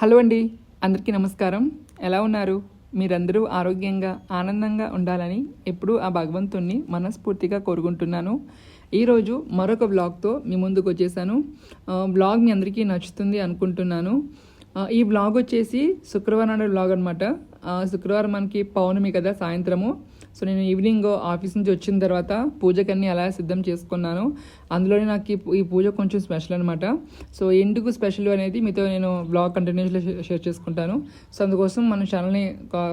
Hello అండి. అందరికీ నమస్కారం. ఎలా ఉన్నారు? మీరందరూ ఆరోగ్యంగా ఆనందంగా ఉండాలని ఎప్పుడూ ఆ భగవంతుణ్ణి మనస్ఫూర్తిగా కోరుకుంటున్నాను. ఈరోజు మరొక బ్లాగ్తో మీ ముందుకు వచ్చేసాను. బ్లాగ్ మీ అందరికీ నచ్చుతుంది అనుకుంటున్నాను. ఈ బ్లాగ్ వచ్చేసి శుక్రవారం నాడు బ్లాగ్ అనమాట శుక్రవారం మనకి పౌర్ణమి కదా సాయంత్రము. సో నేను ఈవినింగ్ ఆఫీస్ నుంచి వచ్చిన తర్వాత పూజకన్నీ అలా సిద్ధం చేసుకున్నాను. అందులోనే నాకు ఈ పూజ కొంచెం స్పెషల్ అనమాట సో ఎందుకు స్పెషల్ అనేది మీతో నేను బ్లాగ్ కంటిన్యూస్లో షేర్ చేసుకుంటాను. సో అందుకోసం మన ఛానల్ని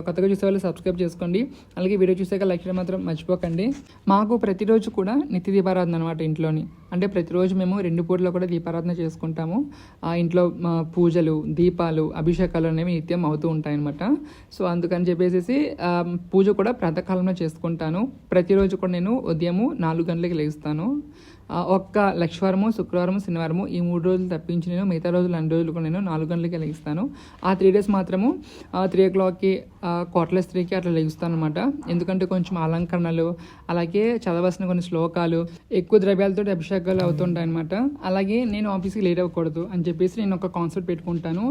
కొత్తగా చూసే వాళ్ళు సబ్స్క్రైబ్ చేసుకోండి. అలాగే వీడియో చూసాక లైక్ చేయడం మాత్రం మర్చిపోకండి. మాకు ప్రతిరోజు కూడా నిత్య దీపారాధన అనమాట ఇంట్లోని. అంటే ప్రతిరోజు మేము రెండు పూటలో కూడా దీపారాధన చేసుకుంటాము. ఆ ఇంట్లో మా పూజలు దీపాలు అభిషేకాలు అనేవి నిత్యం అవుతూ ఉంటాయి అనమాట సో అందుకని చెప్పేసి పూజ కూడా ప్రాతకాలంలో చేసుకుంటాను. ప్రతిరోజు కూడా నేను ఉదయము నాలుగు గంటలకి లేస్తాను. ఒక్క లక్షవారము శుక్రవారము శనివారము ఈ మూడు రోజులు తప్పించి నేను మిగతా రోజులు అన్ని రోజులు కూడా నేను నాలుగు గంటలకి లెగిస్తాను. ఆ త్రీ డేస్ మాత్రము త్రీ ఓ క్లాక్కి కోట్ల త్రీకి అట్లా లెగిస్తాను అనమాట ఎందుకంటే కొంచెం అలంకరణలు అలాగే చదవాల్సిన కొన్ని శ్లోకాలు ఎక్కువ ద్రవ్యాలతో అభిషేకాలు అవుతుంటాయి అనమాట అలాగే నేను ఆఫీస్కి లేట్ అవ్వకూడదు అని చెప్పేసి నేను ఒక కాన్సెప్ట్ పెట్టుకుంటాను.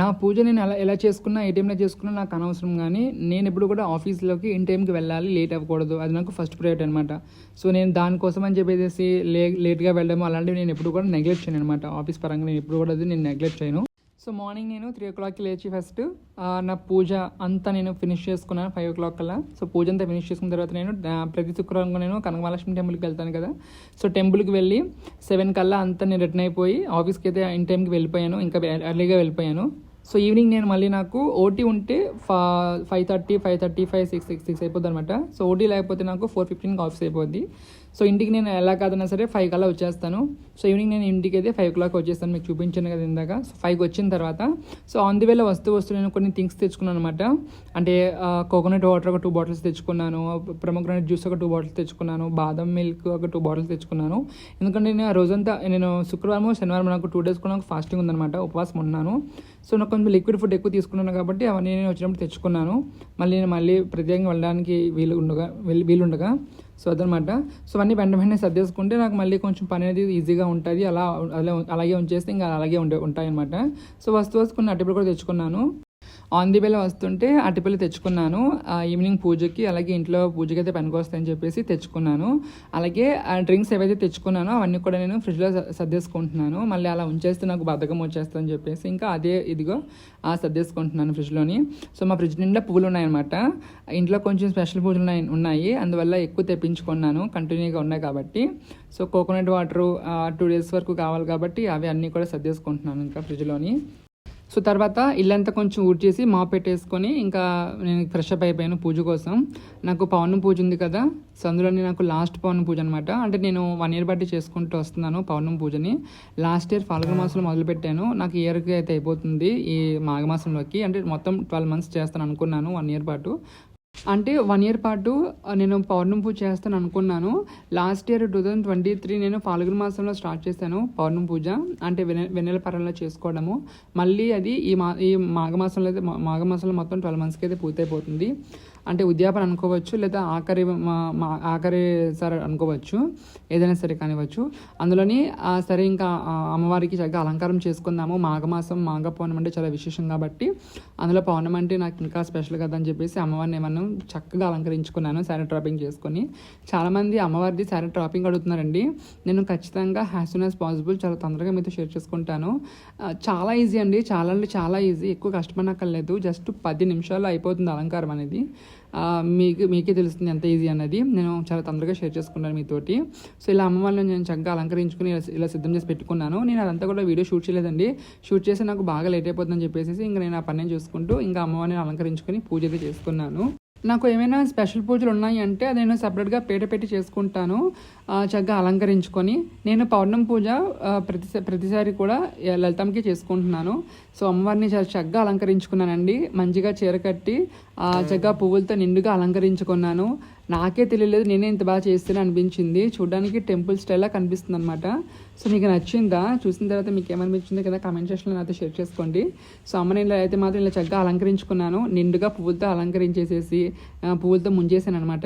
నా పూజ నేను ఎలా ఎలా చేసుకున్నా ఏ టైంలో చేసుకున్నా నాకు అనవసరం కానీ నేను ఎప్పుడు కూడా ఆఫీస్లోకి ఇన్ టైంకి వెళ్ళాలి లేట్ అవ్వకూడదు. అది నాకు ఫస్ట్ ప్రయారిటీ అనమాట సో నేను దానికోసం అని చెప్పేసి లే లేట్గా వెళ్ళడము అలాంటివి నేను ఎప్పుడు కూడా నెగ్లెక్ట్ చేయను అనమాట ఆఫీస్ పరంగా నేను ఎప్పుడు కూడా అది నేను నెగ్లెక్ట్ చేయను. సో మార్నింగ్ నేను త్రీ ఓ క్లాక్కి లేచి ఫస్ట్ నా పూజ అంతా నేను ఫినిష్ చేసుకున్నాను ఫైవ్ ఓ క్లాక్ కల్లా. సో పూజ అంతా ఫినిష్ చేసుకున్న తర్వాత నేను ప్రతి శుక్రవారం కూడా నేను కనకమహాలక్ష్మి టెంపుల్కి వెళ్తాను కదా. సో టెంపుల్కి వెళ్ళి సెవెన్ కల్లా అంతా నేను రిటర్న్ అయిపోయి ఆఫీస్కి అయితే ఇన్ టైంకి వెళ్ళిపోయాను ఇంకా ఎర్లీగా వెళ్ళిపోయాను. సో ఈవినింగ్ నేను మళ్ళీ నాకు ఓటీ ఉంటే ఫా five thirty five thirty five six six six అయిపోద్ది అనమాట సో ఓటీ లేకపోతే నాకు ఫోర్ ఫిఫ్టీన్కి ఆఫీస్ అయిపోద్ది. సో ఇంటికి నేను ఎలా కాదన్నా సరే ఫైవ్ కల్లా వచ్చేస్తాను. సో ఈవినింగ్ నేను ఇంటికి అయితే ఫైవ్ క్లాక్ వచ్చేస్తాను. మీకు చూపించాను కదా ఇందాక. సో ఫైవ్కి వచ్చిన తర్వాత. సో ఆన్ ది వేలో వస్తూ వస్తూ నేను కొన్ని థింగ్స్ తెచ్చుకున్నాను అనమాట అంటే కోకోనట్ వాటర్ ఒక టూ బాటిల్స్ తెచ్చుకున్నాను. ప్రొమోగ్రనేట్ జ్యూస్ ఒక టూ బాటిల్స్ తెచ్చుకున్నాను. బాదం మిల్క్ ఒక టూ బాటిల్స్ తెచ్చుకున్నాను. ఎందుకంటే నేను ఆ రోజంతా నేను శుక్రవారం శనివారం నాకు టూ డేస్ కూడా నాకు ఫాస్టింగ్ ఉందన్నమాట. ఉపవాసం ఉన్నాను. సో నాకు కొంచెం లిక్విడ్ ఫుడ్ ఎక్కువ తీసుకున్నాను కాబట్టి అవన్నీ నేను వచ్చినప్పుడు తెచ్చుకున్నాను. మళ్ళీ నేను మళ్ళీ ప్రత్యేకంగా వెళ్ళడానికి వీలు ఉండగా వీలుండగా. సో అదనమాట. సో అన్నీ వెంట వెంటనే సర్దేసుకుంటే నాకు మళ్ళీ కొంచెం పని అనేది ఈజీగా ఉంటుంది. అలా అలా అలాగే ఉంచేస్తే ఇంకా అలాగే ఉండే ఉంటాయన్నమాట. సో వస్తు వస్తు కొన్ని అటుపులు కూడా తెచ్చుకున్నాను. ఆన్ ది వేలో వస్తుంటే అటుపల్లి తెచ్చుకున్నాను. ఆ ఈవినింగ్ పూజకి అలాగే ఇంట్లో పూజకి అయితే పనికొస్తాయని చెప్పేసి తెచ్చుకున్నాను. అలాగే ఆ డ్రింక్స్ ఏవైతే తెచ్చుకున్నానో అవన్నీ కూడా నేను ఫ్రిడ్జ్లో సర్దేసుకుంటున్నాను. మళ్ళీ అలా ఉంచేస్తే నాకు బద్ధకం వచ్చేస్తుందని చెప్పేసి ఇంకా అదే ఇదిగో సర్దేసుకుంటున్నాను ఫ్రిడ్జ్లోని. సో మా ఫ్రిడ్జ్ నిండా పువ్వులు ఉన్నాయన్నమాట ఇంట్లో కొంచెం స్పెషల్ పూజలు ఉన్నాయి ఉన్నాయి. అందువల్ల ఎక్కువ తెప్పించుకున్నాను. కంటిన్యూగా ఉన్నాయి కాబట్టి. So coconut water two days వరకు కావాలి కాబట్టి అవి అన్నీ కూడా సర్దేసుకుంటున్నాను ఇంకా ఫ్రిడ్జ్లోని. సో తర్వాత ఇల్లంతా కొంచెం ఊడ్చేసి మా పెట్టేసుకొని ఇంకా నేను ఫ్రెష్ అప్ అయిపోయాను పూజ కోసం. నాకు పౌర్ణం పూజ ఉంది కదా సో అందులోనే నాకు లాస్ట్ పౌర్ణం పూజ అనమాట అంటే నేను వన్ ఇయర్ బట్టి చేసుకుంటూ వస్తున్నాను పౌర్ణం పూజని. లాస్ట్ ఇయర్ ఫాల్గుణ మాసంలో మొదలుపెట్టాను నాకు ఇయర్కి అయితే అయిపోతుంది ఈ మాఘమాసంలోకి. అంటే మొత్తం ట్వెల్వ్ మంత్స్ చేస్తాను అనుకున్నాను వన్ ఇయర్ పాటు. అంటే వన్ ఇయర్ పాటు నేను పౌర్ణమి పూజ చేస్తాను అనుకున్నాను. Last year two thousand twenty three నేను ఫాల్గుణ మాసంలో స్టార్ట్ చేశాను పౌర్ణమి పూజ అంటే వెనె వెన్నెల పరంలో చేసుకోవడము. మళ్ళీ అది ఈ మా ఈ మాఘమాసంలో అయితే మాఘమాసంలో మొత్తం ట్వెల్వ్ మంత్స్కి అయితే పూర్తయిపోతుంది. అంటే ఉద్యాపన అనుకోవచ్చు లేదా ఆఖరి మా మా ఆఖరి సరే అనుకోవచ్చు ఏదైనా సరే కానివ్వచ్చు. అందులోని సరే ఇంకా అమ్మవారికి చక్కగా అలంకారం చేసుకుందాము. మాఘమాసం మాఘ పౌర్ణమి అంటే చాలా విశేషం కాబట్టి అందులో పౌర్ణమి అంటే నాకు ఇంకా స్పెషల్ కదా అని చెప్పేసి అమ్మవారిని ఏమన్నా చక్కగా అలంకరించుకున్నాను శారీ డ్రాపింగ్ చేసుకొని. చాలామంది అమ్మవారిది శారీ డ్రాపింగ్ అడుగుతున్నారండి. నేను ఖచ్చితంగా హ్యాస్ సూన్ యాజ్ పాసిబుల్ చాలా తొందరగా మీతో షేర్ చేసుకుంటాను. చాలా ఈజీ అండి. చాలా అంటే చాలా ఈజీ ఎక్కువ కష్టపడనక్కర్లేదు. జస్ట్ పది నిమిషాల్లో అయిపోతుంది అలంకారం అనేది. మీకు మీకే తెలుస్తుంది ఎంత ఈజీ అన్నది. నేను చాలా తొందరగా షేర్ చేసుకున్నాను మీతోటి. సో ఇలా అమ్మవారిని నేను చక్కగా అలంకరించుకుని ఇలా సిద్ధం చేసి పెట్టుకున్నాను. నేను అదంతా కూడా వీడియో షూట్ చేయలేదండి. షూట్ చేసి నాకు బాగా లేట్ అయిపోతుందని చెప్పేసి ఇంకా నేను ఆ పని చూసుకుంటూ ఇంకా అమ్మవారిని అలంకరించుకొని పూజ అయితే చేసుకున్నాను. నాకు ఏమైనా స్పెషల్ పూజలు ఉన్నాయి అంటే అది నేను సపరేట్గా పీట పెట్టి చేసుకుంటాను. చక్కగా అలంకరించుకొని నేను పౌర్ణమి పూజ ప్రతి ప్రతిసారి కూడా లలితమ్మకి చేసుకుంటున్నాను. సో అమ్మవారిని చాలా చక్కగా అలంకరించుకున్నానండి. మంచిగా చీర కట్టి ఆ, చక్కగా పువ్వులతో నిండుగా అలంకరించుకున్నాను. నాకే తెలియలేదు నేనే ఇంత బాగా చేస్తేనే అనిపించింది. చూడడానికి టెంపుల్ స్టైల్లా కనిపిస్తుంది అనమాట సో మీకు నచ్చిందా? చూసిన తర్వాత మీకు ఏమనిపించిందో కదా కామెంట్ సెక్షన్లో నాతో షేర్ చేసుకోండి. సో అమ్మ నేను ఇలా అయితే మాత్రం ఇలా చక్కగా అలంకరించుకున్నాను. నిండుగా పువ్వులతో అలంకరించేసేసి పువ్వులతో ముంచేసాను అనమాట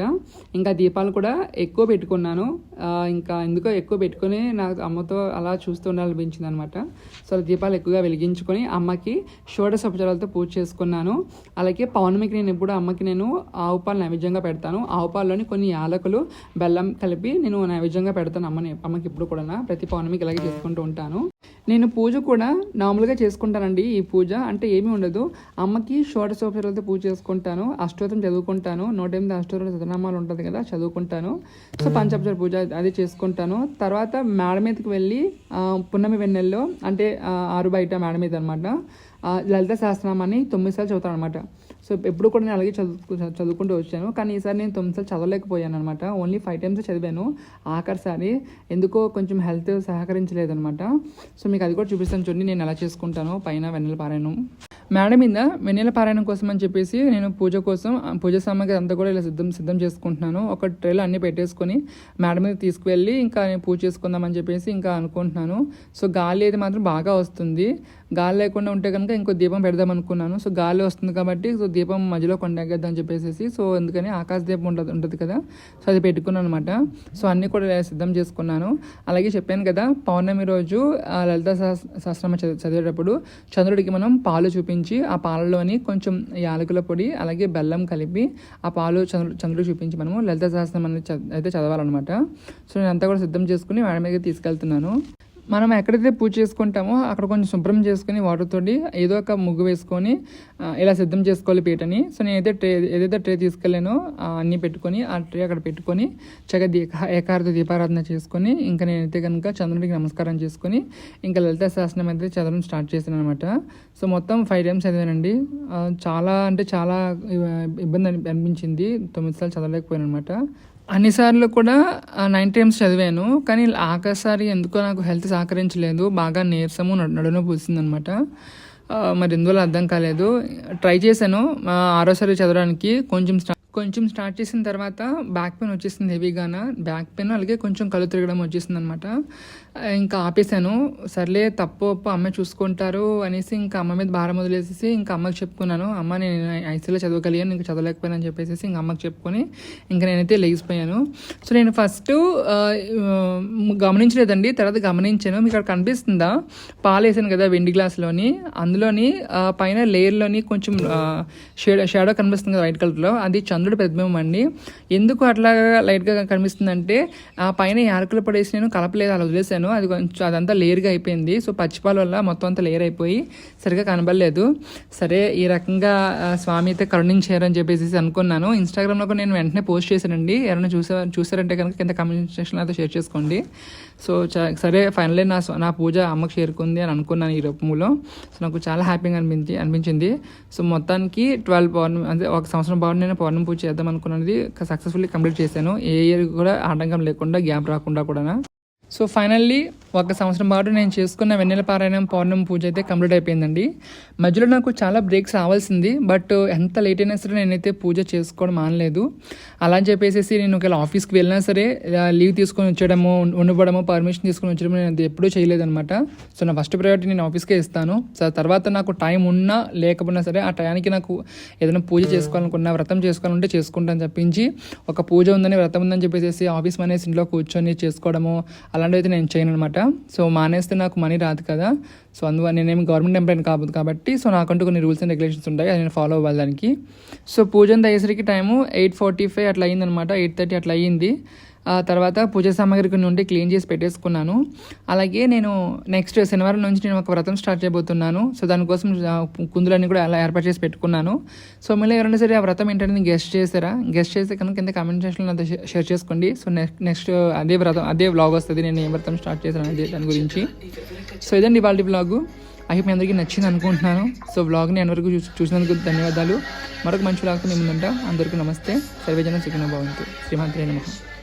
ఇంకా దీపాలు కూడా ఎక్కువ పెట్టుకున్నాను. ఇంకా ఎందుకో ఎక్కువ పెట్టుకొని నాకు అమ్మతో అలా చూస్తూ ఉండాలనిపించింది అనమాట సో దీపాలు ఎక్కువగా వెలిగించుకొని అమ్మకి షోడశోపచారాలతో పూజ చేసుకున్నాను. అలాగే పౌర్ణమికి నేను ఎప్పుడు అమ్మకి నేను ఆవు పాలు నైవేద్యంగా పెడతాను. ఆవు లోపాల్లోని కొన్ని యాలకులు బెల్లం కలిపి నేను నైవేద్యంగా పెడతాను అమ్మని అమ్మకి ఇప్పుడు కూడా ప్రతి పౌర్ణమికి ఇలాగే చేసుకుంటూ ఉంటాను. నేను పూజ కూడా నార్మల్గా చేసుకుంటానండి ఈ పూజ. అంటే ఏమీ ఉండదు. అమ్మకి షోడశోపచారాలతో పూజ చేసుకుంటాను అష్టోత్తరం చదువుకుంటాను నూట ఎనిమిది అష్టోత్తరం సతనామాలు ఉంటుంది కదా చదువుకుంటాను. సో పంచాపచార పూజ అది చేసుకుంటాను. తర్వాత మేడ మీదకి వెళ్ళి పున్నమి వెన్నెల్లో అంటే ఆరు బయట మేడ మీద అనమాట లలిత సహస్రనామాన్ని తొమ్మిది సార్లు చదువుతాను అనమాట సో ఎప్పుడు కూడా నేను అలాగే చదువు చదువుకుంటూ వచ్చాను. కానీ ఈసారి నేను తొమ్మిదిసార్లు చదవలేకపోయాను అనమాట. ఓన్లీ ఫైవ్ టైమ్స్ చదివాను. ఆఖరిసారి ఎందుకో కొంచెం హెల్త్ సహకరించలేదనమాట. సో మీకు అది కూడా చూపిస్తాను చూడండి నేను ఎలా చేసుకుంటాను పైన వెన్నెల పారాయణం. మేడం మీద వెన్నెల పారాయణం కోసం అని చెప్పేసి నేను పూజ కోసం పూజ సామాగ్రి అంతా కూడా ఇలా సిద్ధం సిద్ధం చేసుకుంటున్నాను. ఒక ట్రేలో అన్ని పెట్టేసుకొని మేడం మీద తీసుకువెళ్ళి ఇంకా నేను పూజ చేసుకుందామని చెప్పేసి ఇంకా అనుకుంటున్నాను. సో గాలి అయితే మాత్రం బాగా వస్తుంది. గాలి లేకుండా ఉంటే కనుక ఇంకో దీపం పెడదాం అనుకున్నాను. సో గాలి వస్తుంది కాబట్టి సో దీపం మధ్యలో కొండగద్దని అని చెప్పేసి సో అందుకని ఆకాశ దీపం ఉంటుంది ఉంటుంది కదా సో అది పెట్టుకున్నాను అనమాట సో అన్నీ కూడా ఇలా సిద్ధం చేసుకున్నాను. అలాగే చెప్పాను కదా పౌర్ణమి రోజు ఆ లలిత సహస్- చదివి చదివేటప్పుడు చంద్రుడికి మనం పాలు చూపించి ఆ పాలలోని కొంచెం యాలకుల పొడి అలాగే బెల్లం కలిపి ఆ పాలు చంద్రుడు చంద్రుడికి చూపించి మనము లలిత సహస్రం అనేది అయితే చదవాలన్నమాట. సో నేను అంతా కూడా సిద్ధం చేసుకుని మేడం మీద తీసుకెళ్తున్నాను. మనం ఎక్కడైతే పూజ చేసుకుంటామో అక్కడ కొంచెం శుభ్రం చేసుకుని వాటర్ తోటి ఏదో ఒక ముగ్గు వేసుకొని ఇలా సిద్ధం చేసుకోవాలి పీటని. సో నేనైతే ట్రే ఏదైతే ట్రే తీసుకెళ్ళానో అన్నీ పెట్టుకొని ఆ ట్రే అక్కడ పెట్టుకొని చక్కగా దీ ఏకారత దీపారాధన చేసుకొని ఇంకా నేనైతే కనుక చంద్రుడికి నమస్కారం చేసుకొని ఇంకా లలిత శాసనం అయితే చదవడం స్టార్ట్ చేశాను అనమాట సో మొత్తం ఫైవ్ టైమ్స్ చదివానండి. చాలా అంటే చాలా ఇబ్బంది అని అనిపించింది. తొమ్మిది సార్లు చదవలేకపోయాను అనమాట అన్నిసార్లు కూడా నైన్ టైమ్స్ చదివాను. కానీ ఆఖరిసారి ఎందుకో నాకు హెల్త్ సహకరించలేదు. బాగా నీరసము నడున నడుము పూసిందనమాట. మరి ఎందువల్ల అర్థం కాలేదు. ట్రై చేశాను. ఆరోసారి చదవడానికి కొంచెం స్టార్ట్ కొంచెం స్టార్ట్ చేసిన తర్వాత బ్యాక్ పెయిన్ వచ్చేసింది హెవీగాన? బ్యాక్ పెయిన్ అలాగే కొంచెం కళ్ళు తిరగడం వచ్చేసింది అనమాట ఇంకా ఆపేశాను. సర్లే తప్పు ఒప్పు అమ్మ చూసుకుంటారు అనేసి ఇంకా అమ్మ మీద భారం వదిలేసేసి ఇంకా అమ్మకి చెప్పుకున్నాను. అమ్మ నేను ఐసీలో చదవగలిగాను ఇంకా చదవలేకపోయాను అని చెప్పేసి ఇంకా అమ్మకి చెప్పుకొని ఇంకా నేనైతే లేచిపోయాను. సో నేను ఫస్ట్ గమనించలేదండి. తర్వాత గమనించాను. మీకు అక్కడ కనిపిస్తుందా? పాలు వేసాను కదా వెండి గ్లాస్లోని. అందులోని పైన లేయర్లోని కొంచెం షేడ్ షాడో కనిపిస్తుంది కదా వైట్ కలర్లో. అది చంద్రుడు ప్రతిబింబం అండి. ఎందుకు అట్లా లైట్గా కనిపిస్తుందంటే ఆ పైన యాలకులు పడేసి నేను కలపలేదు అలా వదిలేసాను అది కొంచెం అదంతా లేయర్గా అయిపోయింది. సో పచ్చిపాల వల్ల మొత్తం అంతా లేయర్ అయిపోయి సరిగా కనబడలేదు. సరే ఈ రకంగా స్వామి అయితే కరుణించారని చెప్పేసి అనుకున్నాను. ఇన్స్టాగ్రామ్లో కూడా నేను వెంటనే పోస్ట్ చేశానండి. ఎవరైనా చూసా చూసారంటే కనుక కింద కమ్యూనికేషన్ సెక్షన్లో అయితే షేర్ చేసుకోండి. సో చ- సరే ఫైనలీ నా నా పూజ అమ్మకు చేరుకుంది అని అనుకున్నాను ఈ రూపంలో. సో నాకు చాలా హ్యాపీగా అనిపించి అనిపించింది. సో మొత్తానికి ట్వెల్వ్ పౌర్ణమి అంటే ఒక సంవత్సరం పౌర్ణమి నేను పౌర్ణమి పూజ చేద్దాం అనుకున్నది సక్సెస్ఫుల్లీ కంప్లీట్ చేశాను. ఏ ఇయర్ కూడా ఆటంకం లేకుండా గ్యాప్ రాకుండా కూడా సో ఫైనల్లీ ఒక సంవత్సరం పాటు నేను చేసుకున్న వెన్నెల పారాయణం పౌర్ణమి పూజ అయితే కంప్లీట్ అయిపోయిందండి. మధ్యలో నాకు చాలా బ్రేక్స్ రావాల్సింది బట్ ఎంత లేట్ అయినా సరే నేనైతే పూజ చేసుకోవడం మానలేదు. అలా అని చెప్పేసి నేను ఒకవేళ ఆఫీస్కి వెళ్ళినా సరే లీవ్ తీసుకొని వచ్చడము ఉండిపోవడము పర్మిషన్ తీసుకొని వచ్చడము నేను అది ఎప్పుడూ చేయలేదనమాట సో నా ఫస్ట్ ప్రయారిటీ నేను ఆఫీస్కే ఇస్తాను. సో తర్వాత నాకు టైం ఉన్నా లేకపోయినా సరే ఆ టయానికి నాకు ఏదైనా పూజ చేసుకోవాలనుకున్నా వ్రతం చేసుకోవాలంటే చేసుకుంటాను చెప్పించి ఒక పూజ ఉందని వ్రతం ఉందని చెప్పేసి ఆఫీస్ మనేసి ఇంట్లో కూర్చొని చేసుకోవడము అలాంటివి అయితే నేను చేయను అనమాట సో మానేస్తే నాకు మనీ రాదు కదా. సో అందువల్ల నేనేమి గవర్నమెంట్ ఎంప్లాయ్ కాదు కాబట్టి సో నాకంటూ కొన్ని రూల్స్ అండ్ రెగ్యులేషన్స్ ఉంటాయి. అది నేను ఫాలో అవ్వాలి దానికి. సో పూజ అంత అయ్యేసరికి టైము ఎయిట్ ఫార్టీ ఫైవ్ అట్లా అయ్యిందనమాట ఎయిట్ థర్టీ అట్లా అయ్యింది. తర్వాత పూజ సామాగ్రి కొన్ని ఉంటే క్లీన్ చేసి పెట్టేసుకున్నాను. అలాగే నేను నెక్స్ట్ శనివారం నుంచి నేను ఒక వ్రతం స్టార్ట్ చేయబోతున్నాను. సో దానికోసం కుందులన్నీ కూడా అలా ఏర్పాటు చేసి పెట్టుకున్నాను. సో మళ్ళీ ఎవరైనా సరే ఆ వ్రతం ఏంటంటే గెస్ట్ చేశారా? గెస్ట్ చేస్తే కనుక కింద కామెంట్ సెక్షన్లో అంతా షేర్ చేసుకోండి. సో నెక్స్ట్ నెక్స్ట్ అదే వ్రతం అదే వ్లాగ్ వస్తుంది. నేను ఏ వ్రతం స్టార్ట్ చేశాను అదే దాని గురించి. సో ఇదండి వాళ్ళ వ్లాగు ఐ మీ అందరికీ నచ్చింది అనుకుంటున్నాను. సో వ్లాగ్ని ఎంతవరకు చూ చూసినందుకు ధన్యవాదాలు. మరొక మంచి వ్లాగ్తో మేము అందరికీ నమస్తే. సర్వేజన సుఖిన భవంతు. శ్రీమంత్రి నమః.